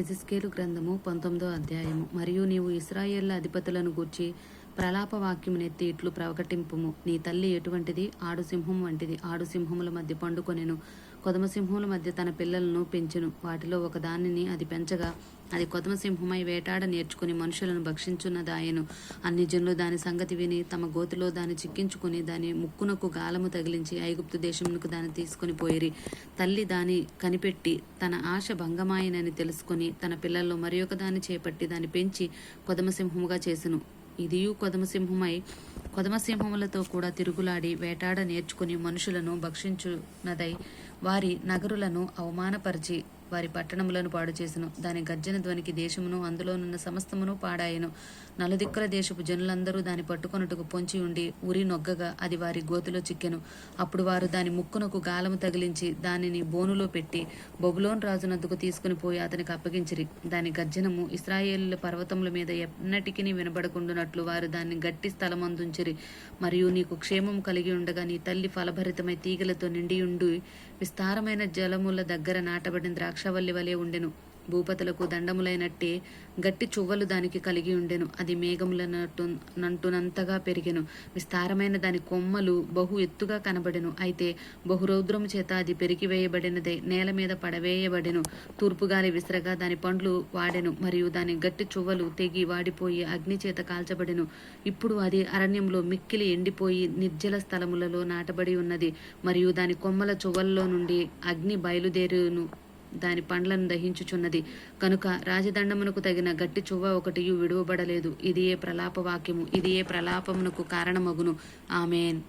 ఎజిస్కేలు గ్రంథము పంతొమ్మిదో అధ్యాయము. మరియు నీవు ఇస్రాయేళ్ళ అధిపతులను గూర్చి ప్రలాప వాక్యమునెత్తి ఇట్లు ప్రకటింపుము నీ తల్లి ఎటువంటిది? ఆడు సింహం వంటిది. ఆడు సింహముల మధ్య పండుకొనెను. కొదమసింహముల మధ్య తన పిల్లలను పెంచెను. వాటిలో ఒక దానిని అది పెంచగా అది కొదమసింహమై వేటాడ నేర్చుకుని మనుషులను భక్షించున్నదాయను. అన్ని జనులు దాని సంగతి విని తమ గోతిలో దాన్ని చిక్కించుకుని దాని ముక్కునకు గాలము తగిలించి ఐగుప్తు దేశమునకు దాన్ని తీసుకుని పోయిరి. తల్లి దాని కనిపెట్టి తన ఆశ భంగమాయనని తెలుసుకుని తన పిల్లల్లో మరి ఒక దాన్ని చేపట్టి దాన్ని పెంచి కొదమసింహముగా చేసెను. ఇదియు కొదమసింహమై కొదమసింహములతో కూడా తిరుగులాడి వేటాడ నేర్చుకుని మనుషులను భక్షించునదై వారి నగరులను అవమానపరిచి వారి పట్టణములను పాడు చేసెను. దాని గర్జన ధ్వనికి దేశమును అందులోనున్న సమస్తమును పాడాయెను. నలుదిక్కుల దేశపు జనులందరూ దాని పట్టుకొనుటకు పొంచి ఉండి ఉరి నొగ్గగా అది వారి గోతిలో చిక్కెను. అప్పుడు వారు దాని ముక్కునకు గాలము తగిలించి దానిని బోనులో పెట్టి బొబులోన్ రాజునద్దుకు తీసుకుని పోయి అతనికి అప్పగించిరి. దాని గర్జనము ఇస్రాయేలు పర్వతముల మీద ఎన్నటికీ వినబడకుండునట్లు వారు దాన్ని గట్టి స్థలమందుంచిరి. మరియు నీకు క్షేమం కలిగి ఉండగా నీ తల్లి ఫలభరితమై తీగలతో నిండియుండి విస్తారమైన జలముల దగ్గర నాటబడిన ద్రాక్షవల్లి వలె ఉండెను. భూపతులకు దండములైనట్టే గట్టి చువ్వలు దానికి కలిగి ఉండెను. అది మేఘములనట్టు నంటునంతగా పెరిగెను. విస్తారమైన దాని కొమ్మలు బహు ఎత్తుగా కనబడెను. అయితే బహురౌద్రము చేత అది పెరిగివేయబడినదే. నేల మీద పడవేయబడెను. తూర్పుగాలి విసరగా దాని పండ్లు వాడెను. మరియు దాని గట్టి చువ్వలు తెగి వాడిపోయి అగ్ని చేత కాల్చబడెను. ఇప్పుడు అది అరణ్యంలో మిక్కిలి ఎండిపోయి నిర్జల స్థలములలో నాటబడి ఉన్నది. మరియు దాని కొమ్మల చువ్వల్లో నుండి అగ్ని బయలుదేరును. దాని పండ్లను దహించుచున్నది. కనుక రాజదండమునకు తగిన గట్టి చువ్వ ఒకటియు విడువబడలేదు. ఇది ఏ ప్రలాప వాక్యము ఇది ఏ ప్రలాపమునకు కారణమగును. ఆమెన్.